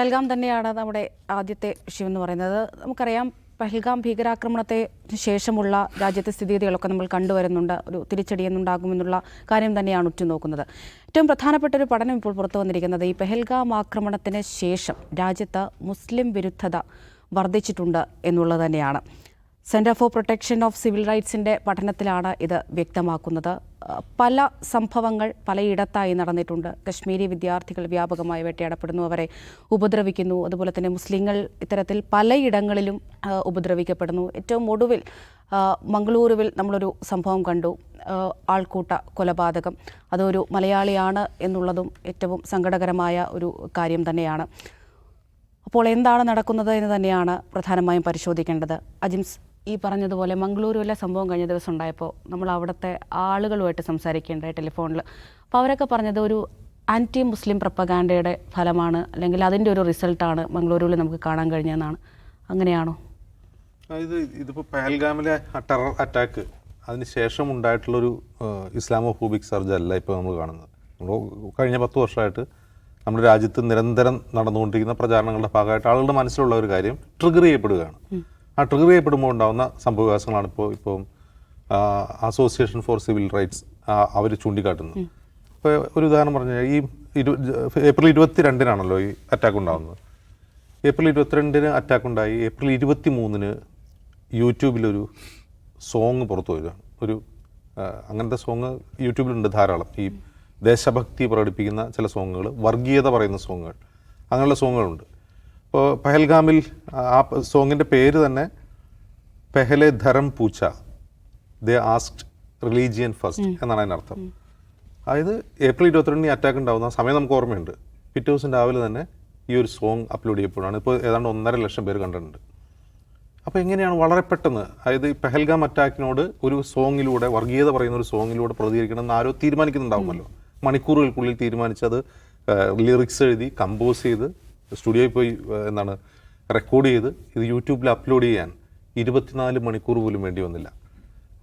പഹൽഗാം തന്നെയാണ് നമ്മുടെ ആദ്യത്തെ വിഷയം എന്ന് പറയുന്നത്. നമുക്കറിയാം പഹൽഗാം ഭീകരാക്രമണത്തെ ശേഷമുള്ള രാജ്യത്തെ സ്ഥിതിഗതികളൊക്കെ നമ്മൾ കണ്ടുവരുന്നുണ്ട്. ഒരു തിരിച്ചടി എന്നുണ്ടാകുമെന്നുള്ള കാര്യം തന്നെയാണ് ഉറ്റുനോക്കുന്നത്. ഏറ്റവും പ്രധാനപ്പെട്ട ഒരു പഠനം ഇപ്പോൾ പുറത്തു വന്നിരിക്കുന്നത്. ഈ പഹൽഗാം ആക്രമണത്തിന് ശേഷം രാജ്യത്ത് മുസ്ലിം വിരുദ്ധത വർദ്ധിച്ചിട്ടുണ്ട് എന്നുള്ളത് തന്നെയാണ്. Centre for protection of civil റൈറ്റ്സിന്റെ പഠനത്തിലാണ് ഇത് വ്യക്തമാക്കുന്നത്. പല സംഭവങ്ങൾ പലയിടത്തായി നടന്നിട്ടുണ്ട്. കശ്മീരി വിദ്യാർത്ഥികൾ വ്യാപകമായി വേട്ടയാടപ്പെടുന്നു അവരെ ഉപദ്രവിക്കുന്നു. അതുപോലെ തന്നെ മുസ്ലിങ്ങൾ ഇത്തരത്തിൽ പലയിടങ്ങളിലും ഉപദ്രവിക്കപ്പെടുന്നു. ഏറ്റവും ഒടുവിൽ മംഗളൂരുവിൽ നമ്മളൊരു സംഭവം കണ്ടു. ആൾക്കൂട്ട കൊലപാതകം. അതൊരു മലയാളിയാണ് എന്നുള്ളതും ഏറ്റവും സങ്കടകരമായ ഒരു കാര്യം തന്നെയാണ്. അപ്പോൾ എന്താണ് നടക്കുന്നത് എന്ന് തന്നെയാണ് പ്രധാനമായും പരിശോധിക്കേണ്ടത്. അജിംസ് ഈ പറഞ്ഞതുപോലെ മംഗളൂരുവിലെ സംഭവം കഴിഞ്ഞ ദിവസം ഉണ്ടായപ്പോൾ നമ്മൾ അവിടുത്തെ ആളുകളുമായിട്ട് സംസാരിക്കേണ്ടായി ടെലിഫോണിൽ അപ്പോൾ അവരൊക്കെ പറഞ്ഞത് ഒരു ആന്റി മുസ്ലിം പ്രപ്പഗാൻഡയുടെ ഫലമാണ് അല്ലെങ്കിൽ അതിന്റെ ഒരു റിസൾട്ടാണ് മംഗളൂരുവിൽ നമുക്ക് കാണാൻ കഴിഞ്ഞതെന്നാണ്. അങ്ങനെയാണോ? അതായത് ഇത് ഇതിപ്പോൾ പഹൽഗാമിലെ ടെറർ അറ്റാക്ക്. അതിന് ശേഷം ഉണ്ടായിട്ടുള്ളൊരു ഇസ്ലാമോഫോബിക് സർജ് അല്ല ഇപ്പോൾ നമ്മൾ കാണുന്നത്. നമ്മൾ കഴിഞ്ഞ പത്ത് വർഷമായിട്ട് നമ്മുടെ രാജ്യത്ത് നിരന്തരം നടന്നുകൊണ്ടിരിക്കുന്ന പ്രചാരണങ്ങളുടെ ഭാഗമായിട്ട് ആളുകളുടെ മനസ്സിലുള്ള ഒരു കാര്യം ട്രിഗർ ചെയ്യപ്പെടുകയാണ്. ആ ട്രിഗർ ചെയ്യപ്പെടുമ്പോൾ ഉണ്ടാകുന്ന സംഭവവികാസങ്ങളാണ് ഇപ്പോൾ ഇപ്പോൾ അസോസിയേഷൻ ഫോർ സിവിൽ റൈറ്റ്സ് അവർ ചൂണ്ടിക്കാട്ടുന്നത്. ഇപ്പോൾ ഒരു ഉദാഹരണം പറഞ്ഞാൽ ഈ ഇരു ഏപ്രിൽ ഇരുപത്തി രണ്ടിനാണല്ലോ ഈ അറ്റാക്ക് ഉണ്ടാകുന്നത് ഏപ്രിൽ ഇരുപത്തിരണ്ടിന് അറ്റാക്ക് ഉണ്ടായി ഏപ്രിൽ ഇരുപത്തി മൂന്നിന് യൂട്യൂബിലൊരു സോങ് പുറത്തു വരികയാണ് ഒരു അങ്ങനത്തെ സോങ് യൂട്യൂബിലുണ്ട് ധാരാളം. ഈ ദേശഭക്തി പ്രകടിപ്പിക്കുന്ന ചില സോങ്ങുകൾ വർഗീയത പറയുന്ന സോങ്ങുകൾ അങ്ങനെയുള്ള സോങ്ങുകളുണ്ട് ഇപ്പോൾ പഹൽഗാമിൽ ആ സോങ്ങിന്റെ പേര് തന്നെ പെഹലെ ധരം പൂച്ച. ദേ ആസ്ക്ഡ് റിലീജിയൻ ഫസ്റ്റ് എന്നാണ് അതിനർത്ഥം അതായത് ഏപ്രിൽ ഇരുപത്തിരണ്ടിന് അറ്റാക്ക് ഉണ്ടാകുന്ന സമയം നമുക്ക് ഓർമ്മയുണ്ട്. പിറ്റേ ദിവസം രാവിലെ തന്നെ ഈ ഒരു സോങ് അപ്ലോഡ് ചെയ്യപ്പെടുകയാണ് ഇപ്പോൾ ഏതാണ്ട് ഒന്നര ലക്ഷം പേര് കണ്ടിട്ടുണ്ട്. അപ്പോൾ എങ്ങനെയാണ് വളരെ പെട്ടെന്ന് അതായത് ഈ പെഹൽഗാം അറ്റാക്കിനോട് ഒരു സോങ്ങിലൂടെ വർഗീയത പറയുന്ന ഒരു സോങ്ങിലൂടെ പ്രതികരിക്കണം എന്ന് ആരോ തീരുമാനിക്കുന്നുണ്ടാവുമല്ലോ. മണിക്കൂറുകൾക്കുള്ളിൽ തീരുമാനിച്ചത് ലിറിക്സ് എഴുതി കമ്പോസ് ചെയ്ത് സ്റ്റുഡിയോയിൽ പോയി എന്താണ് റെക്കോർഡ് ചെയ്ത് ഇത് യൂട്യൂബിൽ അപ്ലോഡ് ചെയ്യാൻ ഇരുപത്തിനാല് മണിക്കൂർ പോലും വേണ്ടി വന്നില്ല.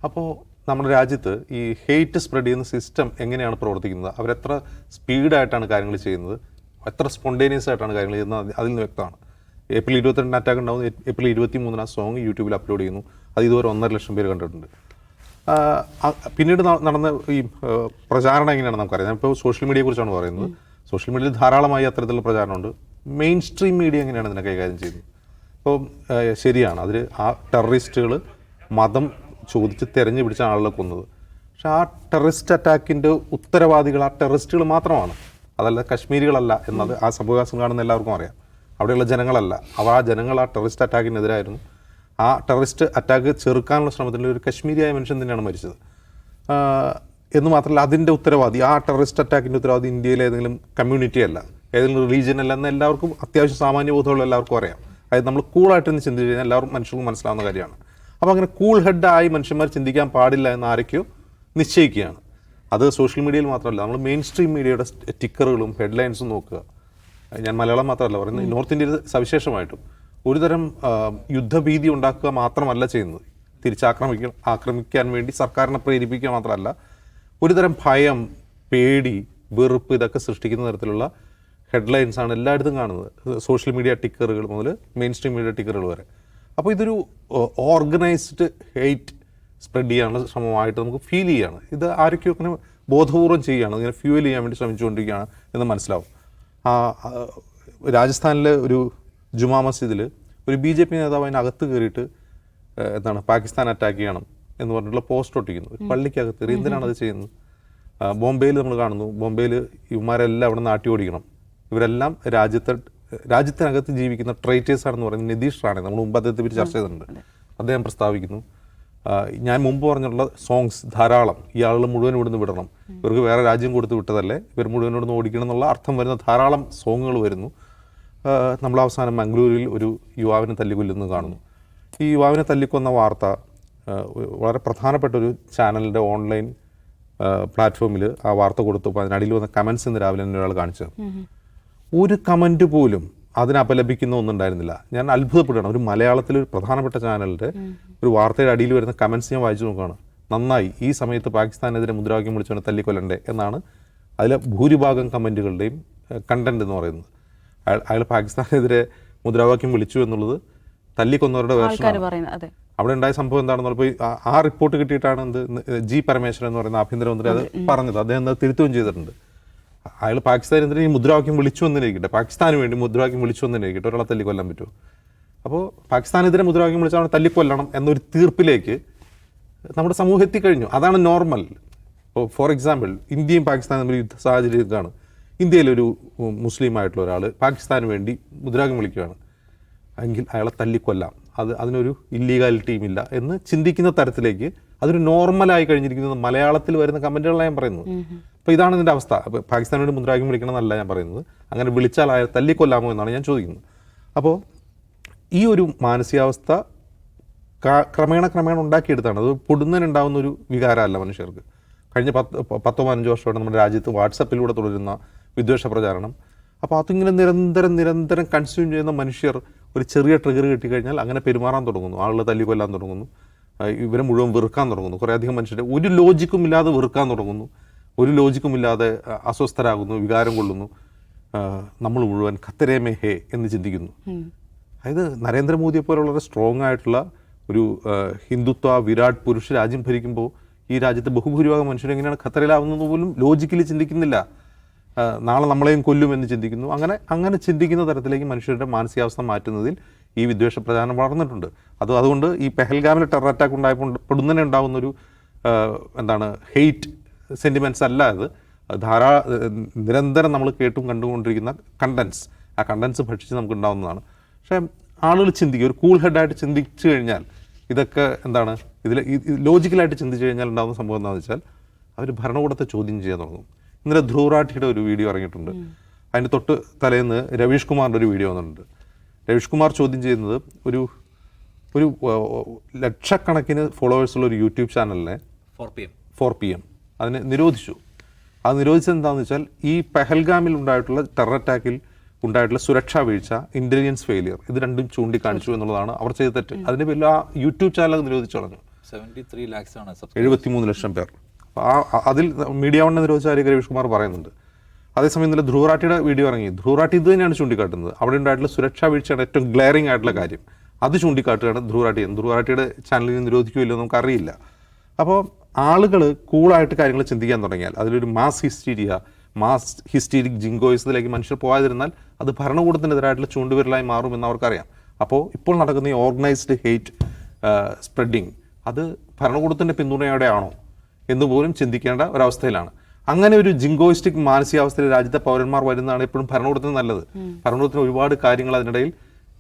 അപ്പോൾ നമ്മുടെ രാജ്യത്ത് ഈ ഹെയ്റ്റ് സ്പ്രെഡ് ചെയ്യുന്ന സിസ്റ്റം എങ്ങനെയാണ് പ്രവർത്തിക്കുന്നത്? അവരെത്ര സ്പീഡായിട്ടാണ് കാര്യങ്ങൾ ചെയ്യുന്നത്? എത്ര സ്പോണ്ടേനിയസ് ആയിട്ടാണ് കാര്യങ്ങൾ ചെയ്യുന്നത്? അതിൽ നിന്ന് വ്യക്തമാണ്. ഏപ്രിൽ ഇരുപത്തിരണ്ടിന് അറ്റാക്ക് ഉണ്ടാവും. ഏപ്രിൽ ഇരുപത്തി മൂന്നിന് ആ സോങ് യൂട്യൂബിൽ അപ്ലോഡ് ചെയ്യുന്നു. അത് ഇതുവരെ ഒന്നര ലക്ഷം പേര് കണ്ടിട്ടുണ്ട്. പിന്നീട് നടന്ന ഈ പ്രചാരണം എങ്ങനെയാണ് നമുക്കറിയാം. ഇപ്പോൾ സോഷ്യൽ മീഡിയയെക്കുറിച്ചാണ് പറയുന്നത്. സോഷ്യൽ മീഡിയയിൽ ധാരാളമായി അത്തരത്തിലുള്ള പ്രചാരണമുണ്ട്. മെയിൻ സ്ട്രീം മീഡിയ എങ്ങനെയാണ് ഇതിനെ കൈകാര്യം ചെയ്യുന്നത്? അപ്പോൾ ശരിയാണ്. അതിൽ ആ ടെററിസ്റ്റുകൾ മതം ചോദിച്ച് തിരഞ്ഞു പിടിച്ച ആളുകളെ കൊന്നത്. പക്ഷെ ആ ടെററിസ്റ്റ് അറ്റാക്കിന്റെ ഉത്തരവാദികൾ ആ ടെററിസ്റ്റുകൾ മാത്രമാണ്. അതല്ല കശ്മീരികളല്ല എന്നത് ആ സംഭവവികാസം കാണുന്ന എല്ലാവർക്കും അറിയാം. അവിടെയുള്ള ജനങ്ങളല്ല. അവർ ആ ജനങ്ങൾ ആ ടെററിസ്റ്റ് അറ്റാക്കിനെതിരായിരുന്നു. ആ ടെററിസ്റ്റ് അറ്റാക്ക് ചെറുക്കാനുള്ള ശ്രമത്തിൽ ഒരു കശ്മീരിയായ മനുഷ്യൻ തന്നെയാണ് മരിച്ചത്. എന്ന് മാത്രമല്ല അതിന്റെ ഉത്തരവാദി ആ ടെററിസ്റ്റ് അറ്റാക്കിന്റെ ഉത്തരവാദി ഇന്ത്യയിലെ ഏതെങ്കിലും കമ്മ്യൂണിറ്റി അല്ല ഏതെങ്കിലും റിലീജിയൻ അല്ല എന്ന് എല്ലാവർക്കും അത്യാവശ്യം സാമാന്യ ബോധമുള്ള എല്ലാവർക്കും അറിയാം. അതായത് നമ്മൾ കൂളായിട്ട് നിന്ന് ചിന്തിച്ച് കഴിഞ്ഞാൽ എല്ലാവർക്കും മനുഷ്യർക്കും മനസ്സിലാവുന്ന കാര്യമാണ്. അപ്പോൾ അങ്ങനെ കൂൾ ഹെഡായി മനുഷ്യന്മാർ ചിന്തിക്കാൻ പാടില്ല എന്ന് ആരൊക്കെയോ നിശ്ചയിക്കുകയാണ്. അത് സോഷ്യൽ മീഡിയയിൽ മാത്രമല്ല നമ്മൾ മെയിൻ സ്ട്രീം മീഡിയയുടെ ടിക്കറുകളും ഹെഡ്ലൈൻസും നോക്കുക. ഞാൻ മലയാളം മാത്രമല്ല പറയുന്നത് നോർത്ത് ഇന്ത്യയിൽ സവിശേഷമായിട്ടും ഒരുതരം യുദ്ധഭീതി ഉണ്ടാക്കുക മാത്രമല്ല ചെയ്യുന്നത്. തിരിച്ചാക്രമിക്ക ആക്രമിക്കാൻ വേണ്ടി സർക്കാരിനെ പ്രേരിപ്പിക്കുക മാത്രമല്ല ഒരുതരം ഭയം പേടി വെറുപ്പ് ഇതൊക്കെ സൃഷ്ടിക്കുന്ന തരത്തിലുള്ള ഹെഡ്ലൈൻസ് ആണ് എല്ലായിടത്തും കാണുന്നത്. സോഷ്യൽ മീഡിയ ടിക്കറുകൾ മുതൽ മെയിൻ സ്ട്രീം മീഡിയ ടിക്കറുകൾ വരെ. അപ്പോൾ ഇതൊരു ഓർഗനൈസ്ഡ് ഹെയ്റ്റ് സ്പ്രെഡ് ചെയ്യാനുള്ള ശ്രമമായിട്ട് നമുക്ക് ഫീൽ ചെയ്യാണ്. ഇത് ആരൊക്കെയോ ബോധപൂർവം ചെയ്യുകയാണ്. ഇങ്ങനെ ഫ്യൂവൽ ചെയ്യാൻ വേണ്ടി ശ്രമിച്ചുകൊണ്ടിരിക്കുകയാണ് എന്ന് മനസ്സിലാവും. രാജസ്ഥാനിലെ ഒരു ജുമാ മസ്ജിദിൽ ഒരു ബി ജെ പി നേതാവ് അതിനകത്ത് കയറിയിട്ട് എന്താണ് പാകിസ്ഥാൻ അറ്റാക്ക് ചെയ്യണം എന്ന് പറഞ്ഞിട്ടുള്ള പോസ്റ്റ് ഒട്ടിക്കുന്നു. ഒരു പള്ളിക്കകത്ത് എന്തിനാണ് അത് ചെയ്യുന്നത്? ബോംബെയിൽ നമ്മൾ കാണുന്നു. ബോംബെയിൽ ഇവന്മാരെല്ലാം അവിടെ നാട്ടി ഓടിക്കണം ഇവരെല്ലാം രാജ്യത്തെ രാജ്യത്തിനകത്ത് ജീവിക്കുന്ന ട്രേറ്റേഴ്സ് ആണെന്ന് പറയുന്നത് നിതീഷ് റാണെ. നമ്മൾ മുമ്പ് അദ്ദേഹത്തെ പറ്റി ചർച്ച ചെയ്തിട്ടുണ്ട്. അദ്ദേഹം പ്രസ്താവിക്കുന്നു ഞാൻ മുമ്പ് പറഞ്ഞുള്ള സോങ്സ് ധാരാളം ഈ ആളുകൾ മുഴുവൻ ഇവിടുന്ന് വിടണം. ഇവർക്ക് വേറെ രാജ്യം കൊടുത്ത് വിട്ടതല്ലേ? ഇവർ മുഴുവൻ ഇവിടുന്ന് ഓടിക്കണം എന്നുള്ള അർത്ഥം വരുന്ന ധാരാളം സോങ്ങുകൾ വരുന്നു. നമ്മൾ അവസാനം മംഗളൂരിൽ ഒരു യുവാവിനെ തല്ലിക്കൊല്ലുന്നത് കാണുന്നു. ഈ യുവാവിനെ തല്ലിക്കൊന്ന വാർത്ത വളരെ പ്രധാനപ്പെട്ട ഒരു ചാനലിന്റെ ഓൺലൈൻ പ്ലാറ്റ്ഫോമിൽ ആ വാർത്ത കൊടുത്തപ്പോൾ അതിനടിയിൽ വന്ന കമൻസ് ഇന്ന് രാവിലെ തന്നെ ഒരാൾ കാണിച്ചത്. ഒരു കമന്റ് പോലും അതിനെ അപലപിക്കുന്ന ഒന്നും ഉണ്ടായിരുന്നില്ല ഞാൻ അത്ഭുതപ്പെടുകയാണ്. ഒരു മലയാളത്തിൽ ഒരു പ്രധാനപ്പെട്ട ചാനലിന്റെ ഒരു വാർത്തയുടെ അടിയിൽ വരുന്ന കമൻസ് ഞാൻ വായിച്ചു നോക്കുകയാണ്. നന്നായി ഈ സമയത്ത് പാകിസ്ഥാനെതിരെ മുദ്രാവാക്യം വിളിച്ചവനെ തല്ലിക്കൊല്ലണ്ടേ എന്നാണ് അതിലെ ഭൂരിഭാഗം കമന്റുകളുടെയും കണ്ടന്റ് എന്ന് പറയുന്നത്. അയാൾ അയാൾ പാകിസ്ഥാനെതിരെ മുദ്രാവാക്യം വിളിച്ചു എന്നുള്ളത് തല്ലിക്കൊന്നവരുടെ വേർഷനാണ് അവിടെ ഉണ്ടായ സംഭവം എന്താണെന്ന് പറഞ്ഞപ്പോൾ ആ റിപ്പോർട്ട് കിട്ടിയിട്ടാണ് എന്ത് ജി പരമേശ്വരൻ എന്ന് പറയുന്ന ആഭ്യന്തരമന്ത്രി അത് പറഞ്ഞത്. അദ്ദേഹം അത് തിരുത്തുകയും ചെയ്തിട്ടുണ്ട്. അയാൾ പാകിസ്ഥാനെതിരെ ഈ മുദ്രാവാക്യം വിളിച്ചു എന്നിരിക്കട്ടെ പാകിസ്ഥാന് വേണ്ടി മുദ്രാവാക്യം വിളിച്ചു എന്നിരിക്കട്ടെ ഒരാളെ തല്ലിക്കൊല്ലാൻ പറ്റുമോ അപ്പോൾ പാകിസ്ഥാനെതിരെ മുദ്രാവാക്യം വിളിച്ചാൽ അവനെ തല്ലിക്കൊല്ലണം എന്നൊരു തീർപ്പിലേക്ക് നമ്മുടെ സമൂഹം എത്തിക്കഴിഞ്ഞു. അതാണ് നോർമൽ. ഇപ്പോൾ ഫോർ എക്സാമ്പിൾ ഇന്ത്യയും പാകിസ്ഥാനും തമ്മിൽ യുദ്ധ സാഹചര്യത്തിലാണ് ഇന്ത്യയിലൊരു മുസ്ലിമായിട്ടുള്ള ഒരാൾ പാകിസ്ഥാന് വേണ്ടി മുദ്രാവാക്യം വിളിക്കുകയാണ്. എങ്കിൽ അയാളെ തല്ലിക്കൊല്ലാം. അത് അതിനൊരു ഇല്ലീഗാലിറ്റിയും ഇല്ല എന്ന് ചിന്തിക്കുന്ന തരത്തിലേക്ക് അതൊരു നോർമലായി കഴിഞ്ഞിരിക്കുന്നത് മലയാളത്തിൽ വരുന്ന കമന്റുകളാണ് ഞാൻ പറയുന്നത്. അപ്പോൾ ഇതാണ് ഇതിന്റെ അവസ്ഥ. അപ്പോൾ പാകിസ്ഥാനോട് മുദ്രാവാക്യം വിളിക്കണം എന്നല്ല ഞാൻ പറയുന്നത്. അങ്ങനെ വിളിച്ചാൽ അയാൾ തല്ലിക്കൊല്ലാമോ എന്നാണ് ഞാൻ ചോദിക്കുന്നത്. അപ്പോൾ ഈ ഒരു മാനസികാവസ്ഥ ക്രമേണ ക്രമേണ ഉണ്ടാക്കിയെടുത്താണ്. അത് പൊടുന്നതിനുണ്ടാവുന്ന ഒരു വികാരമല്ല മനുഷ്യർക്ക്. കഴിഞ്ഞ പത്ത് പത്തോ പതിനഞ്ചോ വർഷമായിട്ട് നമ്മുടെ രാജ്യത്ത് വാട്സപ്പിലൂടെ തുടരുന്ന വിദ്വേഷ പ്രചാരണം. അപ്പോൾ അതിങ്ങനെ നിരന്തരം നിരന്തരം കൺസ്യൂം ചെയ്യുന്ന മനുഷ്യർ ഒരു ചെറിയ ട്രിഗർ കിട്ടിക്കഴിഞ്ഞാൽ അങ്ങനെ പെരുമാറാൻ തുടങ്ങുന്നു. ആളുകൾ തല്ലിക്കൊല്ലാൻ തുടങ്ങുന്നു. ഇവരെ മുഴുവൻ വെറുക്കാൻ തുടങ്ങുന്നു. കുറേ അധികം മനുഷ്യരെ ഒരു ലോജിക്കും ഇല്ലാതെ വെറുക്കാൻ തുടങ്ങുന്നു. ഒരു ലോജിക്കും ഇല്ലാതെ അസ്വസ്ഥരാകുന്നു വികാരം കൊള്ളുന്നു. നമ്മൾ മുഴുവൻ ഖത്തരേ ഹേ എന്ന് ചിന്തിക്കുന്നു. അതായത് നരേന്ദ്രമോദിയെ പോലുള്ള സ്ട്രോങ് ആയിട്ടുള്ള ഒരു ഹിന്ദുത്വ വിരാട് പുരുഷ രാജ്യം ഭരിക്കുമ്പോൾ ഈ രാജ്യത്തെ ബഹുഭൂരിഭാഗം മനുഷ്യർ എങ്ങനെയാണ് ഖത്തറിലാവുന്നത് പോലും ലോജിക്കലി ചിന്തിക്കുന്നില്ല. നാളെ നമ്മളെയും കൊല്ലുമെന്ന് ചിന്തിക്കുന്നു. അങ്ങനെ അങ്ങനെ ചിന്തിക്കുന്ന തരത്തിലേക്ക് മനുഷ്യരുടെ മാനസികാവസ്ഥ മാറ്റുന്നതിൽ ഈ വിദ്വേഷ പ്രചാരണം വളർന്നിട്ടുണ്ട്. അത് അതുകൊണ്ട് ഈ പെഹൽഗാമിൽ ടെറർ അറ്റാക്ക് ഉണ്ടായപ്പോൾ പെടുന്നതിനെ ഉണ്ടാകുന്നൊരു എന്താണ് ഹെയ്റ്റ് സെന്റിമെന്റ്സ് അല്ല അത്. ധാരാ നിരന്തരം നമ്മൾ കേട്ടും കണ്ടുകൊണ്ടിരിക്കുന്ന കണ്ടൻസ് ആ കണ്ടൻസ് ഭക്ഷിച്ച് നമുക്ക് ഉണ്ടാകുന്നതാണ് പക്ഷേ ആളുകൾ ചിന്തിക്കുക ഒരു കൂൾ ഹെഡായിട്ട് ചിന്തിച്ചു കഴിഞ്ഞാൽ ഇതൊക്കെ എന്താണ് ഇതിൽ ലോജിക്കലായിട്ട് ചിന്തിച്ചു കഴിഞ്ഞാൽ ഉണ്ടാകുന്ന സംഭവം എന്താണെന്ന് വെച്ചാൽ അവർ ഭരണകൂടത്തെ ചോദ്യം ചെയ്യാൻ തുടങ്ങും. ഇന്നലെ ധ്രുവറാഠിയുടെ ഒരു വീഡിയോ ഇറങ്ങിയിട്ടുണ്ട്. അതിന്റെ തൊട്ട് തലേന്ന് രവീഷ് കുമാറിന്റെ ഒരു വീഡിയോ വന്നിട്ടുണ്ട്. രവീഷ് കുമാർ ചോദ്യം ചെയ്യുന്നത് ഒരു ഒരു ലക്ഷക്കണക്കിന് ഫോളോവേഴ്സുള്ള ഒരു യൂട്യൂബ് ചാനലിനെ four P M four P M അതിനെ നിരോധിച്ചു. അത് നിരോധിച്ചത് എന്താണെന്ന് വെച്ചാൽ ഈ പെഹൽഗാമിൽ ഉണ്ടായിട്ടുള്ള ടെറർ അറ്റാക്കിൽ ഉണ്ടായിട്ടുള്ള സുരക്ഷാ വീഴ്ച ഇന്റലിജൻസ് ഫെയിലിയർ ഇത് രണ്ടും ചൂണ്ടിക്കാണിച്ചു എന്നുള്ളതാണ് അവർ ചെയ്ത തെറ്റ്. അതിന്റെ പേരിൽ ആ യൂട്യൂബ് ചാനൽ അത് നിരോധിച്ചു കളഞ്ഞു. സെവന്റി ത്രീ ലാക്സ് ആണ് സബ്സ്ക്രൈബ് എഴുപത്തിമൂന്ന് ലക്ഷം പേർ. അപ്പോൾ ആ ആ- അതിൽ മീഡിയ വണ്ണം നിരോധിച്ച കാര്യം രവീഷ് കുമാർ പറയുന്നുണ്ട്. അതേസമയം ഇന്നലെ ധ്രുവറാട്ടിയുടെ വീഡിയോ ഇറങ്ങി. ധ്രുവറാട്ടി ഇത് തന്നെയാണ് ചൂണ്ടിക്കാട്ടുന്നത്. അവിടെ ഉണ്ടായിട്ടുള്ള സുരക്ഷാ വീഴ്ചയാണ് ഏറ്റവും ഗ്ലെയറിംഗ് ആയിട്ടുള്ള കാര്യം. അത് ചൂണ്ടിക്കാട്ടുകയാണ് ധ്രുവറാട്ടി. ധ്രുവറാട്ടിയുടെ ചാനലിനെ നിരോധിക്കുമല്ലോ നമുക്കറിയില്ല. അപ്പോൾ ആളുകൾ കൂളായിട്ട് കാര്യങ്ങൾ ചിന്തിക്കാൻ തുടങ്ങിയാൽ അതിലൊരു മാസ് ഹിസ്റ്റീരിയ മാസ് ഹിസ്റ്റീരിക് ജിങ്കോയിസത്തിലേക്ക് മനുഷ്യർ പോകാതിരുന്നാൽ അത് ഭരണകൂടത്തിനെതിരായിട്ടുള്ള ചൂണ്ടുവിരലായി മാറുമെന്ന് അവർക്കറിയാം. അപ്പോൾ ഇപ്പോൾ നടക്കുന്ന ഈ ഓർഗനൈസ്ഡ് ഹെയ്റ്റ് സ്പ്രെഡിങ് അത് ഭരണകൂടത്തിന്റെ പിന്തുണയോടെയാണോ എന്ന് പോലും ചിന്തിക്കേണ്ട ഒരവസ്ഥയിലാണ്. അങ്ങനെ ഒരു ജിങ്കോയിസ്റ്റിക് മാനസികാവസ്ഥയിൽ രാജ്യത്തെ പൗരന്മാർ വരുന്നതാണ് എപ്പോഴും ഭരണകൂടത്തിന് നല്ലത്. ഭരണകൂടത്തിന് ഒരുപാട് കാര്യങ്ങൾ അതിനിടയിൽ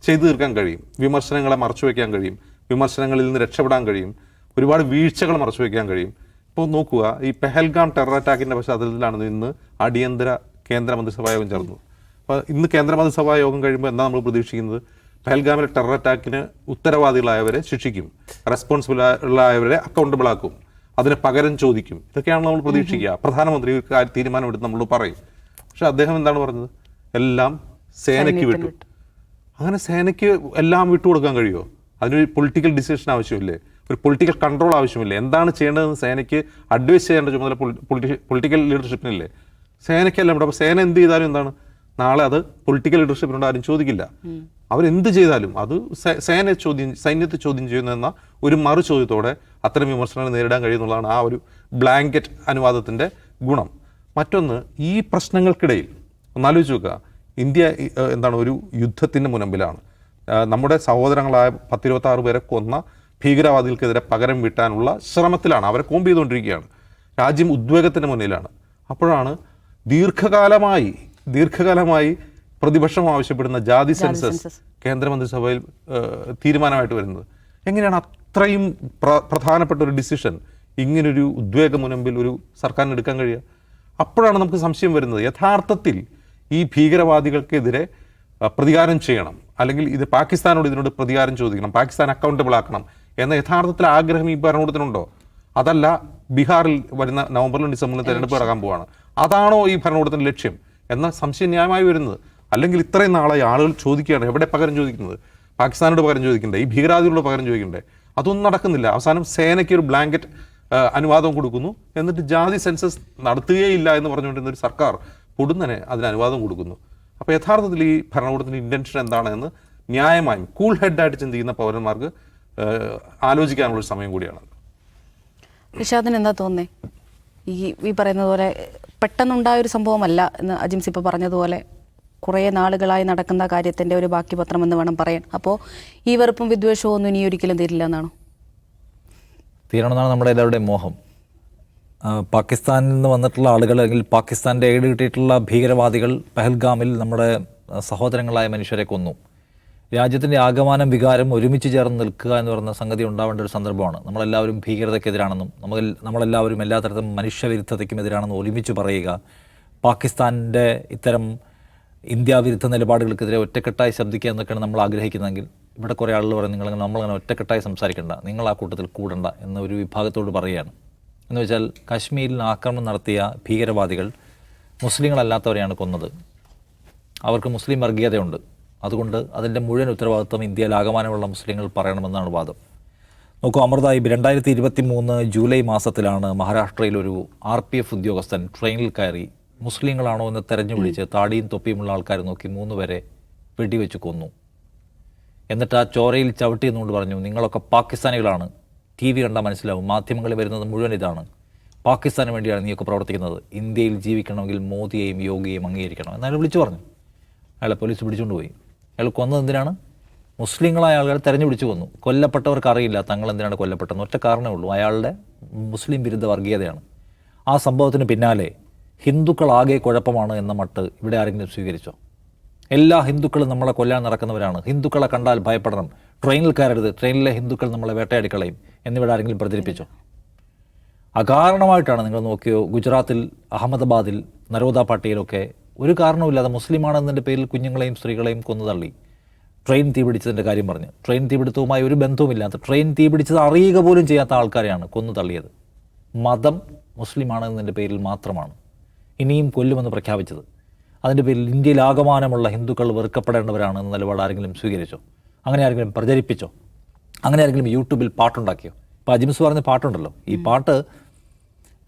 ചെയ്തു തീർക്കാൻ കഴിയും. വിമർശനങ്ങളെ മറച്ചു വയ്ക്കാൻ കഴിയും. വിമർശനങ്ങളിൽ നിന്ന് രക്ഷപ്പെടാൻ കഴിയും. ഒരുപാട് വീഴ്ചകൾ മറച്ചു വയ്ക്കാൻ കഴിയും. ഇപ്പോൾ നോക്കുക ഈ പെഹൽഗാം ടെറർ അറ്റാക്കിന്റെ പശ്ചാത്തലത്തിലാണ് ഇന്ന് അടിയന്തര കേന്ദ്ര മന്ത്രിസഭാ യോഗം ചേർന്നത്. അപ്പോൾ ഇന്ന് കേന്ദ്ര മന്ത്രിസഭാ യോഗം കഴിയുമ്പോൾ എന്താ നമ്മൾ പ്രതീക്ഷിക്കുന്നത്? പെഹൽഗാമിലെ ടെറർ അറ്റാക്കിന് ഉത്തരവാദികളായവരെ ശിക്ഷിക്കും. റെസ്പോൺസിബിൾ ആയവരെ അക്കൗണ്ടബിൾ ആക്കും. അതിന് പകരം ചോദിക്കും. ഇതൊക്കെയാണ് നമ്മൾ പ്രതീക്ഷിക്കുക. പ്രധാനമന്ത്രി തീരുമാനമെടുത്ത് നമ്മൾ പറയും. പക്ഷെ അദ്ദേഹം എന്താണ് പറഞ്ഞത്? എല്ലാം സേനയ്ക്ക് വിട്ടു. അങ്ങനെ സേനയ്ക്ക് എല്ലാം വിട്ടുകൊടുക്കാൻ കഴിയുമോ? അതിനൊരു പൊളിറ്റിക്കൽ ഡിസിഷൻ ആവശ്യമില്ലേ? ഒരു പൊളിറ്റിക്കൽ കൺട്രോൾ ആവശ്യമില്ലേ? എന്താണ് ചെയ്യേണ്ടതെന്ന് സേനയ്ക്ക് അഡ്വൈസ് ചെയ്യേണ്ട ചുമതല പൊളിറ്റിക്കൽ ലീഡർഷിപ്പിനില്ലേ സേനയ്ക്കല്ല ഇവിടെ. അപ്പോൾ സേന എന്ത് ചെയ്താലും എന്താണ്? നാളെ അത് പൊളിറ്റിക്കൽ ലീഡർഷിപ്പിനോട് ആരും ചോദിക്കില്ല. അവരെന്ത് ചെയ്താലും അത് സേന ചോദ്യം സൈന്യത്തെ ചോദ്യം ചെയ്യുന്ന ഒരു മറു ചോദ്യത്തോടെ അത്തരം വിമർശനങ്ങൾ നേരിടാൻ കഴിയുന്നുള്ളതാണ് ആ ഒരു ബ്ലാങ്കറ്റ് അനുവാദത്തിന്റെ ഗുണം. മറ്റൊന്ന് ഈ പ്രശ്നങ്ങൾക്കിടയിൽ ഒന്നാലോചിച്ച് നോക്കുക. ഇന്ത്യ എന്താണ് ഒരു യുദ്ധത്തിന്റെ മുനമ്പിലാണ്. നമ്മുടെ സഹോദരങ്ങളായ പത്തിരുപത്താറ് പേരെ കൊന്ന ഭീകരവാദികൾക്കെതിരെ പകരം വീട്ടാനുള്ള ശ്രമത്തിലാണ്. അവരെ കോമ്പ് ചെയ്തുകൊണ്ടിരിക്കുകയാണ്. രാജ്യം ഉദ്വേഗത്തിന്റെ മുന്നിലാണ്. അപ്പോഴാണ് ദീർഘകാലമായി ദീർഘകാലമായി പ്രതിപക്ഷം ആവശ്യപ്പെടുന്ന ജാതി സെൻസസ്. കേന്ദ്രമന്ത്രിസഭയിൽ തീരുമാനമായിട്ട് വരുന്നത്. എങ്ങനെയാണ് അത്രയും പ്രധാനപ്പെട്ട ഒരു ഡിസിഷൻ ഇങ്ങനൊരു ഉദ്വേഗ മുനമ്പിൽ ഒരു സർക്കാരിന് എടുക്കാൻ കഴിയുക? അപ്പോഴാണ് നമുക്ക് സംശയം വരുന്നത്. യഥാർത്ഥത്തിൽ ഈ ഭീകരവാദികൾക്കെതിരെ പ്രതികാരം ചെയ്യണം. അല്ലെങ്കിൽ ഇത് പാകിസ്ഥാനോട് ഇതിനോട് പ്രതികാരം ചോദിക്കണം. പാകിസ്ഥാൻ അക്കൗണ്ടബിൾ ആക്കണം എന്ന യഥാർത്ഥത്തിൽ ആഗ്രഹം ഈ ഭരണകൂടത്തിനുണ്ടോ? അതല്ല ബീഹാറിൽ വരുന്ന നവംബറിലും ഡിസംബറിലും തെരഞ്ഞെടുപ്പ് ഇറങ്ങാൻ പോവാണ്. അതാണോ ഈ ഭരണകൂടത്തിന്റെ ലക്ഷ്യം? എന്ന സംശയം ന്യായമായി വരുന്നത്. അല്ലെങ്കിൽ ഇത്രയും നാളായി ആളുകൾ ചോദിക്കുകയാണ് എവിടെ പകരം ചോദിക്കുന്നത്? പാകിസ്ഥാനോട് പകരം ചോദിക്കണ്ടേ? ഈ ഭീകരാദികളോട് പകരം ചോദിക്കണ്ടേ? അതൊന്നും നടക്കുന്നില്ല. അവസാനം സേനയ്ക്ക് ഒരു ബ്ലാങ്കറ്റ് അനുവാദം കൊടുക്കുന്നു. എന്നിട്ട് ജാതി സെൻസസ് നടത്തുകയില്ല എന്ന് പറഞ്ഞുകൊണ്ടിരുന്ന ഒരു സർക്കാർ പൊടുന്നനെ അതിന് അനുവാദം കൊടുക്കുന്നു. അപ്പോൾ യഥാർത്ഥത്തിൽ ഈ ഭരണകൂടത്തിന്റെ ഇന്റൻഷൻ എന്താണെന്ന് ന്യായമായും കൂൾ ഹെഡായിട്ട് ചിന്തിക്കുന്ന പൗരന്മാർക്ക് ആലോചിക്കാനുള്ള സമയം കൂടിയാണ്. നിഷാദിന് എന്താ തോന്നുന്നത് ഈ ഈ പറയുന്നത് പോലെ പെട്ടെന്നുണ്ടായ ഒരു സംഭവമല്ല എന്ന് അജിംസ് ഇപ്പോൾ പറഞ്ഞതുപോലെ കുറേ നാളുകളായി നടക്കുന്ന കാര്യത്തിന്റെ ഒരു ബാക്കി പത്രം എന്ന് വേണം പറയാൻ. അപ്പോൾ ഈ വെറുപ്പും വിദ്വേഷവും ഒന്നും ഇനി ഒരിക്കലും തീരില്ല എന്നാണോ? തീരണമെന്നാണ് നമ്മുടെ എല്ലാവരുടെയും മോഹം. പാകിസ്ഥാനിൽ നിന്ന് വന്നിട്ടുള്ള ആളുകൾ അല്ലെങ്കിൽ പാകിസ്ഥാന്റെ എയ്ഡ് കിട്ടിയിട്ടുള്ള ഭീകരവാദികൾ പഹൽഗാമിൽ നമ്മുടെ സഹോദരങ്ങളായ മനുഷ്യരെ കൊന്നു. രാജ്യത്തിന്റെ ആകമാനം വികാരം ഒരുമിച്ച് ചേർന്ന് നിൽക്കുക എന്ന് പറയുന്ന സംഗതി ഉണ്ടാവേണ്ട ഒരു സന്ദർഭമാണ്. നമ്മളെല്ലാവരും ഭീകരതയ്ക്കെതിരാണെന്നും നമ്മൾ നമ്മളെല്ലാവരും എല്ലാ തരത്തിലും മനുഷ്യവിരുദ്ധതയ്ക്കും എതിരാണെന്നും ഒരുമിച്ച് പറയുക. പാകിസ്ഥാന്റെ ഇത്തരം ഇന്ത്യ വിരുദ്ധ നിലപാടുകൾക്കെതിരെ ഒറ്റക്കെട്ടായി ശബ്ദിക്കുക എന്നൊക്കെയാണ് നമ്മൾ ആഗ്രഹിക്കുന്നതെങ്കിൽ ഇവിടെ കുറേ ആളുകൾ പറയും നിങ്ങൾ നമ്മളങ്ങനെ ഒറ്റക്കെട്ടായി സംസാരിക്കേണ്ട നിങ്ങൾ ആ കൂട്ടത്തിൽ കൂടണ്ട എന്ന ഒരു വിഭാഗത്തോട് പറയുകയാണ്. എന്ന് വെച്ചാൽ കാശ്മീരിൽ ആക്രമണം നടത്തിയ ഭീകരവാദികൾ മുസ്ലിങ്ങളല്ലാത്തവരെയാണ് കൊന്നത്. അവർക്ക് മുസ്ലിം വർഗീയതയുണ്ട്. അതുകൊണ്ട് അതിന്റെ മുഴുവൻ ഉത്തരവാദിത്വം ഇന്ത്യയിൽ ആകമാനമുള്ള മുസ്ലിങ്ങൾ പറയണമെന്നാണ് വാദം. നോക്കൂ അമൃത ഇബ് രണ്ടായിരത്തി ഇരുപത്തി മൂന്ന് ജൂലൈ മാസത്തിലാണ് മഹാരാഷ്ട്രയിൽ ഒരു ആർ പി എഫ് ഉദ്യോഗസ്ഥൻ ട്രെയിനിൽ കയറി മുസ്ലിങ്ങളാണോ എന്ന് തെരഞ്ഞു വിളിച്ച് താടിയും തൊപ്പിയുമുള്ള ആൾക്കാർ നോക്കി മൂന്ന് പേരെ വെടിവെച്ച് കൊന്നു. എന്നിട്ട് ആ ചോരയിൽ ചവിട്ടി എന്നുകൊണ്ട് പറഞ്ഞു നിങ്ങളൊക്കെ പാകിസ്ഥാനികളാണ്. ടി വി കണ്ടാൽ മനസ്സിലാവും മാധ്യമങ്ങളിൽ വരുന്നത് മുഴുവൻ ഇതാണ്. പാകിസ്ഥാന് വേണ്ടിയാണ് നീയൊക്കെ പ്രവർത്തിക്കുന്നത്. ഇന്ത്യയിൽ ജീവിക്കണമെങ്കിൽ മോദിയെയും യോഗിയെയും അംഗീകരിക്കണം. എന്നാലും വിളിച്ചു പറഞ്ഞു. അയാളെ പോലീസ് പിടിച്ചുകൊണ്ട് പോയി. അയാൾ കൊന്നത് എന്തിനാണ്? മുസ്ലിങ്ങളായ ആൾക്കാരെ തെരഞ്ഞു പിടിച്ചു കൊന്നു. കൊല്ലപ്പെട്ടവർക്ക് അറിയില്ല തങ്ങൾ എന്തിനാണ് കൊല്ലപ്പെട്ടതെന്ന്. ഒറ്റ കാരണമേ ഉള്ളൂ. അയാളുടെ മുസ്ലിം വിരുദ്ധ വർഗീയതയാണ്. ആ സംഭവത്തിന് പിന്നാലെ ഹിന്ദുക്കളാകെ കുഴപ്പമാണ് എന്ന മട്ട് ഇവിടെ ആരെങ്കിലും സ്വീകരിച്ചോ? എല്ലാ ഹിന്ദുക്കളും നമ്മളെ കൊല്ലാൻ നടക്കുന്നവരാണ്. ഹിന്ദുക്കളെ കണ്ടാൽ ഭയപ്പെടണം. ട്രെയിനിൽ കയറരുത്. ട്രെയിനിലെ ഹിന്ദുക്കൾ നമ്മളെ വേട്ടയാടിക്കളയും എന്നിവിടെ ആരെങ്കിലും പ്രചരിപ്പിച്ചോ? അകാരണമായിട്ടാണ് നിങ്ങൾ നോക്കിയോ ഗുജറാത്തിൽ അഹമ്മദാബാദിൽ നരോദ പാട്ടിയിലൊക്കെ ഒരു കാരണവുമില്ലാതെ മുസ്ലിമാണെന്നതിന്റെ പേരിൽ കുഞ്ഞുങ്ങളെയും സ്ത്രീകളെയും കൊന്നു തള്ളി. ട്രെയിൻ തീപിടിച്ചതിന്റെ കാര്യം പറഞ്ഞു. ട്രെയിൻ തീപിടുത്തവുമായി ഒരു ബന്ധവുമില്ലാത്ത ട്രെയിൻ തീപിടിച്ചത് അറിയുക പോലും ചെയ്യാത്ത ആൾക്കാരെയാണ് കൊന്നു തള്ളിയത്. മതം മുസ്ലിമാണെന്നതിന്റെ പേരിൽ മാത്രമാണ് ഇനിയും കൊല്ലുമെന്ന് പ്രഖ്യാപിച്ചത്. അതിന്റെ പേരിൽ ഇന്ത്യയിൽ ആകമാനമുള്ള ഹിന്ദുക്കൾ വെറുക്കപ്പെടേണ്ടവരാണ് എന്ന നിലപാട് ആരെങ്കിലും സ്വീകരിച്ചോ? അങ്ങനെ ആരെങ്കിലും പ്രചരിപ്പിച്ചോ? അങ്ങനെ ആരെങ്കിലും യൂട്യൂബിൽ പാട്ടുണ്ടാക്കിയോ? ഇപ്പോൾ അജിംസ് പറഞ്ഞ പാട്ടുണ്ടല്ലോ. ഈ പാട്ട്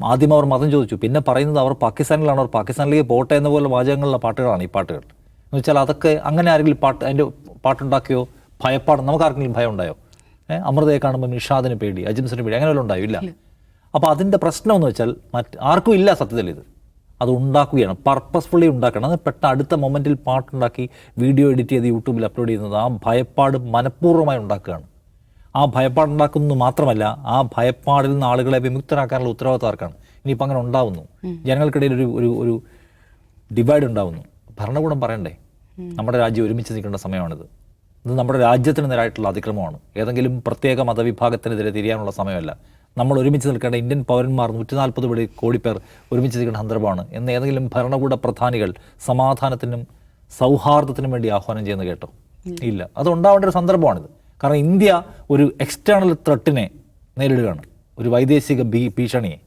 ആദ്യം അവർ മതം ചോദിച്ചു. പിന്നെ പറയുന്നത് അവർ പാകിസ്ഥാനിലാണ്? അവർ പാകിസ്ഥാനിലേക്ക് പോട്ടെ എന്ന പോലെ വാചകങ്ങളുള്ള പാട്ടുകളാണ് ഈ പാട്ടുകൾ. എന്ന് വെച്ചാൽ അതൊക്കെ അങ്ങനെ ആരെങ്കിലും പാട്ട് അതിന്റെ പാട്ടുണ്ടാക്കിയോ? ഭയപ്പാട് നമുക്ക് ആർക്കെങ്കിലും ഭയം ഉണ്ടായോ? ഏഹ് അമൃതയെ കാണുമ്പോൾ നിഷാദിന് പേടി അജിംസിന് പേടി അങ്ങനെ വല്ലതും ഉണ്ടായോ? ഇല്ല. അപ്പോൾ അതിന്റെ പ്രശ്നം എന്ന് വെച്ചാൽ മറ്റ് ആർക്കും ഇല്ല സത്യത്തിൽ ഇത്. അത് ഉണ്ടാക്കുകയാണ്. പർപ്പസ്ഫുള്ളി ഉണ്ടാക്കണം. അത് പെട്ട അടുത്ത മൊമെന്റിൽ പാട്ടുണ്ടാക്കി വീഡിയോ എഡിറ്റ് ചെയ്ത് യൂട്യൂബിൽ അപ്ലോഡ് ചെയ്യുന്നത് ആ ഭയപ്പാട് മനഃപൂർവമായി ഉണ്ടാക്കുകയാണ്. ആ ഭയപ്പാടുണ്ടാക്കുന്നത് മാത്രമല്ല ആ ഭയപ്പാടിൽ നിന്ന് ആളുകളെ വിമുക്തരാക്കാനുള്ള ഉത്തരവാദിത്വം ആർക്കാണ്? ഇനിയിപ്പോൾ അങ്ങനെ ഉണ്ടാവുന്നു. ജനങ്ങൾക്കിടയിൽ ഒരു ഒരു ഒരു ഡിവൈഡ് ഉണ്ടാവുന്നു. ഭരണകൂടം പറയണ്ടേ? നമ്മുടെ രാജ്യം ഒരുമിച്ച് നിൽക്കേണ്ട സമയമാണിത്. ഇത് നമ്മുടെ രാജ്യത്തിന് നേരായിട്ടുള്ള അതിക്രമമാണ്. ഏതെങ്കിലും പ്രത്യേക മതവിഭാഗത്തിനെതിരെ തിരിയാനുള്ള സമയമല്ല. നമ്മൾ ഒരുമിച്ച് നിൽക്കേണ്ട ഇന്ത്യൻ പൗരന്മാർ നൂറ്റി നാൽപ്പത് കോടി കോടി പേർ ഒരുമിച്ച് നിൽക്കേണ്ട സന്ദർഭമാണ് എന്ന് ഏതെങ്കിലും ഭരണകൂട പ്രധാനികൾ സമാധാനത്തിനും സൗഹാർദ്ദത്തിനും വേണ്ടി ആഹ്വാനം ചെയ്യുന്ന കേട്ടോ? ഇല്ല. അത് ഉണ്ടാവേണ്ട ഒരു സന്ദർഭമാണിത്. കാരണം ഇന്ത്യ ഒരു എക്സ്റ്റേണൽ ത്രെട്ടിനെ നേരിടുകയാണ്. ഒരു വൈദേശിക ഭീ ഭീഷണിയെ.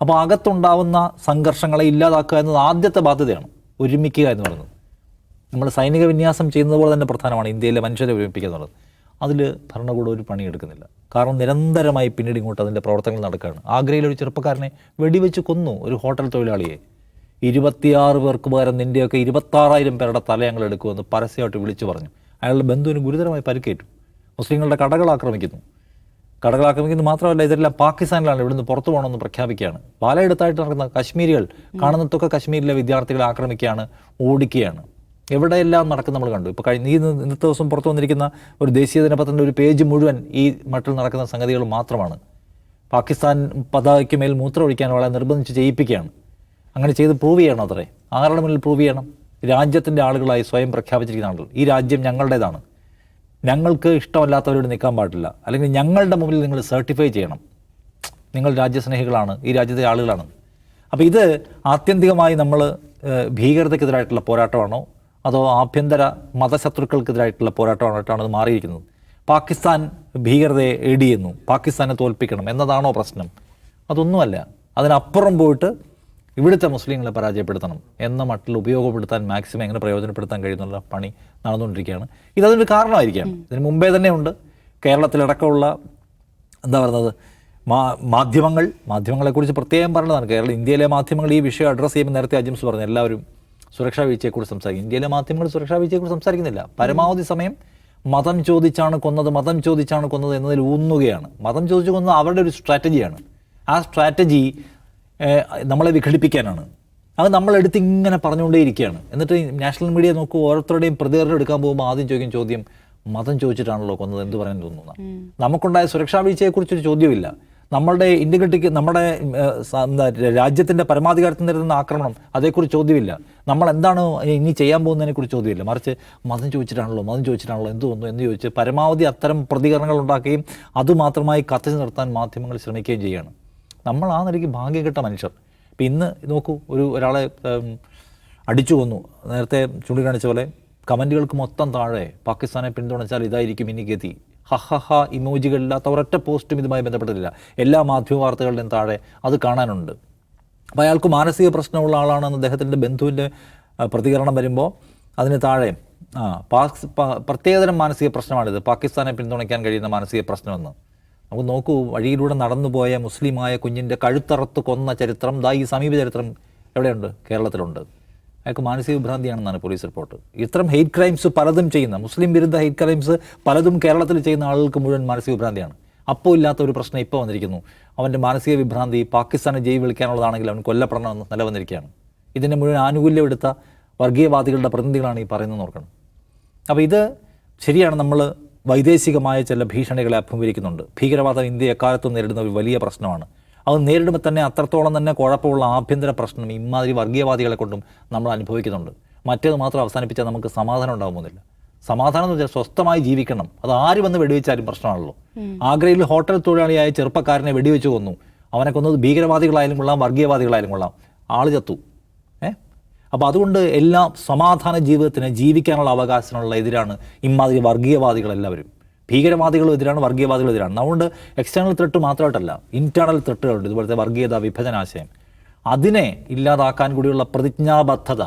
അപ്പോൾ അകത്തുണ്ടാവുന്ന സംഘർഷങ്ങളെ ഇല്ലാതാക്കുക എന്നത് ആദ്യത്തെ ബാധ്യതയാണ്. ഒരുമിക്കുക എന്ന് പറയുന്നത്. നമ്മൾ സൈനിക വിന്യാസം ചെയ്യുന്നത് പോലെ തന്നെ പ്രധാനമാണ് ഇന്ത്യയിലെ മനുഷ്യരെ ഒരുമിപ്പിക്കുക എന്നുള്ളത്. അതിൽ ഭരണകൂടം ഒരു പണിയെടുക്കുന്നില്ല. കാരണം നിരന്തരമായി പിന്നീട് ഇങ്ങോട്ട് അതിന്റെ പ്രവർത്തനങ്ങൾ നടക്കുകയാണ്. ആഗ്രയിലെ ഒരു ചെറുപ്പക്കാരനെ വെടിവെച്ച് കൊന്നു ഒരു ഹോട്ടൽ തൊഴിലാളിയെ. ഇരുപത്തിയാറ് പേർക്ക് പകരം നിന്റെയൊക്കെ ഇരുപത്താറായിരം പേരുടെ തല ഞങ്ങൾ എടുക്കുമെന്ന് പരസ്യമായിട്ട് വിളിച്ചു പറഞ്ഞു. അയാളുടെ ബന്ധുവിന് ഗുരുതരമായി പരിക്കേറ്റു. മുസ്ലിങ്ങളുടെ കടകൾ ആക്രമിക്കുന്നു. കടകൾ ആക്രമിക്കുന്നത് മാത്രമല്ല ഇതെല്ലാം പാകിസ്ഥാനിലാണ് ഇവിടുന്ന് പുറത്തു പോകണമെന്ന് പ്രഖ്യാപിക്കുകയാണ്. പാലയെടുത്തായിട്ട് നടക്കുന്ന കശ്മീരികൾ കാണുന്നിടത്തൊക്കെ കശ്മീരിലെ വിദ്യാർത്ഥികളെ ആക്രമിക്കുകയാണ് ഓടിക്കുകയാണ്. എവിടെയെല്ലാം നടക്കുന്ന നമ്മൾ കണ്ടു. ഇപ്പോൾ കഴിഞ്ഞ ഈ ഇന്ന് ഇന്നത്തെ ദിവസം പുറത്തു വന്നിരിക്കുന്ന ഒരു ദേശീയ ദിനപത്രത്തിന്റെ ഒരു പേജ് മുഴുവൻ ഈ മട്ടിൽ നടക്കുന്ന സംഗതികൾ മാത്രമാണ്. പാകിസ്ഥാൻ പതാകയ്ക്ക് മേൽ മൂത്രം ഒഴിക്കാൻ വളരെ നിർബന്ധിച്ച് ചെയ്യിപ്പിക്കുകയാണ്. അങ്ങനെ ചെയ്ത് പ്രൂവ് ചെയ്യണം അത്രേ. ആരുടെ മുന്നിൽ പ്രൂവ് ചെയ്യണം? രാജ്യത്തിന്റെ ആളുകളായി സ്വയം പ്രഖ്യാപിച്ചിരിക്കുന്ന ആളുകൾ. ഈ രാജ്യം ഞങ്ങളുടേതാണ്. ഞങ്ങൾക്ക് ഇഷ്ടമല്ലാത്തവരോട് നിൽക്കാൻ പാടില്ല. അല്ലെങ്കിൽ ഞങ്ങളുടെ മുമ്പിൽ നിങ്ങൾ സർട്ടിഫൈ ചെയ്യണം. നിങ്ങൾ രാജ്യസ്നേഹികളാണ് ഈ രാജ്യത്തെ ആളുകളാണ്. അപ്പോൾ ഇത് ആത്യന്തികമായി നമ്മൾ ഭീകരതയ്ക്കെതിരായിട്ടുള്ള പോരാട്ടമാണോ? അതോ ആഭ്യന്തര മതശത്രുക്കൾക്കെതിരായിട്ടുള്ള പോരാട്ടമായിട്ടാണ് ഇത് മാറിയിരിക്കുന്നത്? പാകിസ്ഥാൻ ഭീകരതയെ എടിയുന്നു പാകിസ്ഥാനെ തോൽപ്പിക്കണം എന്നതാണോ പ്രശ്നം? അതൊന്നുമല്ല. അതിനപ്പുറം പോയിട്ട് ഇവിടുത്തെ മുസ്ലിങ്ങളെ പരാജയപ്പെടുത്തണം എന്ന മട്ടിൽ ഉപയോഗപ്പെടുത്താൻ മാക്സിമം എങ്ങനെ പ്രയോജനപ്പെടുത്താൻ കഴിയുന്നുള്ള പണി നടന്നുകൊണ്ടിരിക്കുകയാണ്. ഇതതിനൊരു കാരണമായിരിക്കാം. ഇതിന് മുമ്പേ തന്നെ ഉണ്ട്. കേരളത്തിലടക്കമുള്ള എന്താ പറയുന്നത് മാ മാധ്യമങ്ങൾ മാധ്യമങ്ങളെക്കുറിച്ച് പ്രത്യേകം പറഞ്ഞതാണ്. കേരള ഇന്ത്യയിലെ മാധ്യമങ്ങൾ ഈ വിഷയം അഡ്രസ്സ് ചെയ്യുമ്പോൾ നേരത്തെ അജിംസ് പറഞ്ഞു എല്ലാവരും സുരക്ഷാ വീഴ്ചയെക്കുറിച്ച് സംസാരിക്കും. ഇന്ത്യയിലെ മാധ്യമങ്ങൾ സുരക്ഷാ വീഴ്ചയെക്കുറിച്ച് സംസാരിക്കുന്നില്ല. പരമാവധി സമയം മതം ചോദിച്ചാണ് കൊന്നത് മതം ചോദിച്ചാണ് കൊന്നത് എന്നതിൽ ഊന്നുകയാണ്. മതം ചോദിച്ചു കൊന്നത് അവരുടെ ഒരു സ്ട്രാറ്റജിയാണ് ആ സ്ട്രാറ്റജി നമ്മളെ വിഘടിപ്പിക്കാനാണ്. അത് നമ്മളെടുത്ത് ഇങ്ങനെ പറഞ്ഞുകൊണ്ടേയിരിക്കുകയാണ്. എന്നിട്ട് നാഷണൽ മീഡിയ നോക്കൂ ഓരോരുത്തരുടെയും പ്രതികരണം എടുക്കാൻ പോകുമ്പോൾ ആദ്യം ചോദിക്കും ചോദ്യം മതം ചോദിച്ചിട്ടാണല്ലോ കൊന്നത് എന്ത് പറയാൻ തോന്നുന്ന. നമുക്കുണ്ടായ സുരക്ഷാ വീഴ്ചയെക്കുറിച്ചൊരു ചോദ്യമില്ല. നമ്മളുടെ ഇന്റഗ്രിറ്റിക്ക് നമ്മുടെ രാജ്യത്തിന്റെ പരമാധികാരത്തിൽ നിരുന്ന ആക്രമണം അതേക്കുറിച്ച് ചോദ്യമില്ല. നമ്മൾ എന്താണ് ഇനി ചെയ്യാൻ പോകുന്നതിനെക്കുറിച്ച് ചോദ്യമില്ല. മറിച്ച് മതം ചോദിച്ചിട്ടാണല്ലോ മതം ചോദിച്ചിട്ടാണല്ലോ എന്ത് തോന്നുന്നു എന്ന് ചോദിച്ച് പരമാവധി അത്തരം പ്രതികരണങ്ങൾ ഉണ്ടാക്കുകയും അതുമാത്രമായി കത്തിച്ച് നിർത്താൻ മാധ്യമങ്ങൾ ശ്രമിക്കുകയും ചെയ്യുകയാണ്. നമ്മൾ ആ നിലയ്ക്ക് ഭാഗ്യം കിട്ട മനുഷ്യർ. ഇപ്പം ഇന്ന് നോക്കൂ ഒരു ഒരാളെ അടിച്ചു കൊന്നു. നേരത്തെ ചൂണ്ടിക്കാണിച്ച പോലെ കമന്റുകൾക്ക് മൊത്തം താഴെ പാകിസ്ഥാനെ പിന്തുണച്ചാൽ ഇതായിരിക്കും ഇനി ഗതി. ഹ ഹ ഹ ഇമോജികളില്ലാത്ത ഒരൊറ്റ പോസ്റ്റും ഇതുമായി ബന്ധപ്പെട്ടിട്ടില്ല. എല്ലാ മാധ്യമ വാർത്തകളുടെയും താഴെ അത് കാണാനുണ്ട്. അപ്പോൾ അയാൾക്ക് മാനസിക പ്രശ്നമുള്ള ആളാണെന്ന് അദ്ദേഹത്തിന്റെ ബന്ധുവിന്റെ പ്രതികരണം വരുമ്പോൾ അതിന് താഴെ ആ പാക് പ്രത്യേകതരം മാനസിക പ്രശ്നമാണിത്. പാകിസ്ഥാനെ പിന്തുണയ്ക്കാൻ കഴിയുന്ന മാനസിക പ്രശ്നമെന്ന്. നമുക്ക് നോക്കൂ വഴിയിലൂടെ നടന്നുപോയ മുസ്ലിമായ കുഞ്ഞിന്റെ കഴുത്തറത്ത് കൊന്ന ചരിത്രം ദാ ഈ സമീപ ചരിത്രം എവിടെയുണ്ട്? കേരളത്തിലുണ്ട്. അയാൾക്ക് മാനസിക വിഭ്രാന്തിയാണെന്നാണ് പോലീസ് റിപ്പോർട്ട്. ഇത്തരം ഹെയ്റ്റ് ക്രൈംസ് പലതും ചെയ്യുന്ന മുസ്ലിം വിരുദ്ധ ഹെയ്റ്റ് ക്രൈംസ് പലതും കേരളത്തിൽ ചെയ്യുന്ന ആളുകൾക്ക് മുഴുവൻ മാനസിക വിഭ്രാന്തിയാണ്. അപ്പോൾ ഇല്ലാത്ത ഒരു പ്രശ്നം ഇപ്പോൾ വന്നിരിക്കുന്നു. അവന്റെ മാനസിക വിഭ്രാന്തി പാകിസ്ഥാനെ ജയിൽ വിളിക്കാനുള്ളതാണെങ്കിൽ അവൻ കൊല്ലപ്പെടണമെന്ന് നില വന്നിരിക്കുകയാണ് ഇതിന്റെ മുഴുവൻ ആനുകൂല്യം എടുത്ത വർഗീയവാദികളുടെ പ്രതിനിധികളാണ് ഈ പറയുന്നത് നോക്കണം. അപ്പോൾ ഇത് ശരിയാണ് നമ്മൾ വൈദേശികമായ ചില ഭീഷണികളെ അഭിമുഖീകരിക്കുന്നുണ്ട്. ഭീകരവാദം ഇന്ത്യ എക്കാലത്തും നേരിടുന്ന ഒരു വലിയ പ്രശ്നമാണ്. അത് നേരിടുമ്പോൾ തന്നെ അത്രത്തോളം തന്നെ കുഴപ്പമുള്ള ആഭ്യന്തര പ്രശ്നം ഇമാതിരി വർഗീയവാദികളെ കൊണ്ടും നമ്മൾ അനുഭവിക്കുന്നുണ്ട്. മറ്റേത് മാത്രം അവസാനിപ്പിച്ചാൽ നമുക്ക് സമാധാനം ഉണ്ടാകുന്നില്ല സമാധാനം എന്ന് വെച്ചാൽ സ്വസ്ഥമായി ജീവിക്കണം. അത് ആര് വന്ന് വെടിവെച്ചാലും പ്രശ്നമാണല്ലോ. ആഗ്രയിൽ ഹോട്ടൽ തൊഴിലാളിയായ ചെറുപ്പക്കാരനെ വെടിവെച്ച് കൊന്നു. അവനെ കൊന്നത് ഭീകരവാദികളായാലും കൊള്ളാം വർഗീയവാദികളായാലും കൊള്ളാം. ആൾ ചത്തു. അപ്പോൾ അതുകൊണ്ട് എല്ലാം സമാധാന ജീവിതത്തിന് ജീവിക്കാനുള്ള അവകാശത്തിനുള്ള എതിരാണ് ഇമാതിരി വർഗീയവാദികളെല്ലാവരും. ഭീകരവാദികളും എതിരാണ് വർഗീയവാദികളും എതിരാണ്. അതുകൊണ്ട് എക്സ്റ്റേണൽ ത്രെട്ട് മാത്രമായിട്ടല്ല ഇന്റേണൽ ത്രെട്ടുകളുണ്ട് ഇതുപോലത്തെ വർഗീയത വിഭജനാശയം. അതിനെ ഇല്ലാതാക്കാൻ കൂടിയുള്ള പ്രതിജ്ഞാബദ്ധത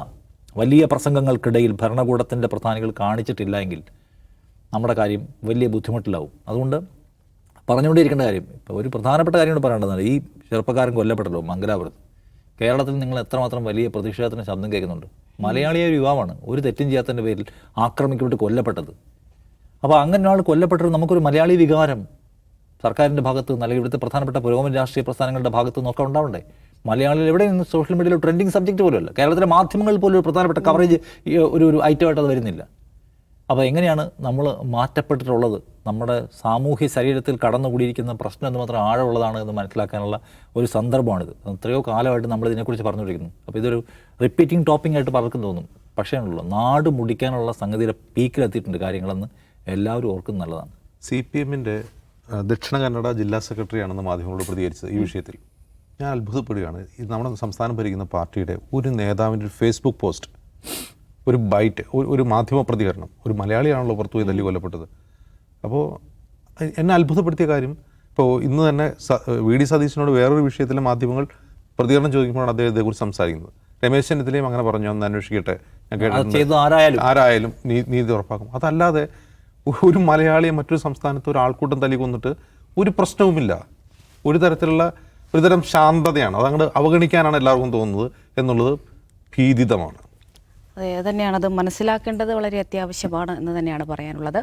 വലിയ പ്രസംഗങ്ങൾക്കിടയിൽ ഭരണകൂടത്തിന്റെ പ്രധാനികൾ കാണിച്ചിട്ടില്ല എങ്കിൽ നമ്മുടെ കാര്യം വലിയ ബുദ്ധിമുട്ടിലാവും. അതുകൊണ്ട് പറഞ്ഞുകൊണ്ടിരിക്കേണ്ട കാര്യം ഇപ്പോൾ ഒരു പ്രധാനപ്പെട്ട കാര്യമാണ് പറയേണ്ടതാണ്. ഈ ചെറുപ്പക്കാരൻ കൊല്ലപ്പെട്ടല്ലോ മംഗലാപുരത്ത്. കേരളത്തിൽ നിങ്ങൾ എത്രമാത്രം വലിയ പ്രതിഷേധത്തിന് ശബ്ദം കേൾക്കുന്നുണ്ട്? മലയാളിയായ ഒരു യുവാവാണ് ഒരു തെറ്റും ചെയ്യാത്തതിന്റെ പേരിൽ ആക്രമിക്കപ്പെട്ട് കൊല്ലപ്പെട്ടത്. അപ്പോൾ അങ്ങനെ ഒരാൾ കൊല്ലപ്പെട്ടത് നമുക്കൊരു മലയാളി വികാരം സർക്കാരിന്റെ ഭാഗത്ത് നിന്ന് അല്ലെങ്കിൽ ഇവിടുത്തെ പ്രധാനപ്പെട്ട പുരോഗമന രാഷ്ട്രീയ പ്രസ്ഥാനങ്ങളുടെ ഭാഗത്ത് നിന്നൊക്കെ ഉണ്ടാവണ്ടേ? മലയാളികൾ എവിടെ നിന്ന് സോഷ്യൽ മീഡിയയിൽ ട്രെൻഡിങ് സബ്ജക്റ്റ് പോലുമല്ല. കേരളത്തിലെ മാധ്യമങ്ങളിൽ പോലും ഒരു പ്രധാനപ്പെട്ട കവറേജ് ഒരു ഒരു ഐറ്റമായിട്ട് അത് വരുന്നില്ല. അപ്പോൾ എങ്ങനെയാണ് നമ്മൾ മാറ്റപ്പെട്ടിട്ടുള്ളത്? നമ്മുടെ സാമൂഹ്യ ശരീരത്തിൽ കടന്നുകൂടിയിരിക്കുന്ന പ്രശ്നം എന്തുമാത്രം ആഴമുള്ളതാണ് എന്ന് മനസ്സിലാക്കാനുള്ള ഒരു സന്ദർഭമാണിത്. എത്രയോ കാലമായിട്ട് നമ്മൾ ഇതിനെക്കുറിച്ച് പറഞ്ഞുകൊണ്ടിരിക്കുന്നു. അപ്പോൾ ഇതൊരു റിപ്പീറ്റിംഗ് ടോപ്പിംഗ് ആയിട്ട് പലർക്കും തോന്നും. പക്ഷേ ഉള്ളൂ നാട് മുടിക്കാനുള്ള സംഗതിയുടെ പീക്കിലെത്തിയിട്ടുണ്ട് കാര്യങ്ങളെന്ന് എല്ലാവരും ഓർക്കുന്നത് നല്ലതാണ്. സി പി എമ്മിന്റെ ദക്ഷിണ കന്നഡ ജില്ലാ സെക്രട്ടറിയാണെന്ന് മാധ്യമങ്ങളോട് പ്രതികരിച്ചത് ഈ വിഷയത്തിൽ. ഞാൻ അത്ഭുതപ്പെടുകയാണ്. ഇത് നമ്മുടെ സംസ്ഥാനം ഭരിക്കുന്ന പാർട്ടിയുടെ ഒരു നേതാവിന്റെ ഒരു ഫേസ്ബുക്ക് പോസ്റ്റ് ഒരു ബൈറ്റ് ഒരു- ഒരു മാധ്യമ പ്രതികരണം. ഒരു മലയാളിയാണല്ലോ പുറത്തു പോയി തല്ലി കൊല്ലപ്പെട്ടത്. അപ്പോൾ എന്നെ അത്ഭുതപ്പെടുത്തിയ കാര്യം ഇപ്പോൾ ഇന്ന് തന്നെ സ- വി ഡി സതീശനോട് വേറൊരു വിഷയത്തിലെ മാധ്യമങ്ങൾ പ്രതികരണം ചോദിക്കുമ്പോഴാണ് അദ്ദേഹം ഇതേക്കുറിച്ച് സംസാരിക്കുന്നത്. രമേശ് ചെന്നിത്തലയും അങ്ങനെ പറഞ്ഞു ഒന്ന് അന്വേഷിക്കട്ടെ ഞാൻ കേട്ടു കേട്ടിട്ടുണ്ട്. ആരായാലും. ആരായാലും നീ നീതി ഉറപ്പാക്കും. അതല്ലാതെ ഒരു മലയാളിയെ മറ്റൊരു സംസ്ഥാനത്ത് ഒരു ആൾക്കൂട്ടം തല്ലി കൊന്നിട്ട് ഒരു പ്രശ്നവുമില്ല. ഒരു തരത്തിലുള്ള ഒരു തരം ശാന്തതയാണ്. അതങ്ങോട്ട് അവഗണിക്കാനാണ് എല്ലാവർക്കും തോന്നുന്നത് എന്നുള്ളത് ഭീതിതമാണ്. അതെ മനസ്സിലാക്കേണ്ടത് വളരെ അത്യാവശ്യമാണ് എന്ന് തന്നെയാണ് പറയാനുള്ളത്.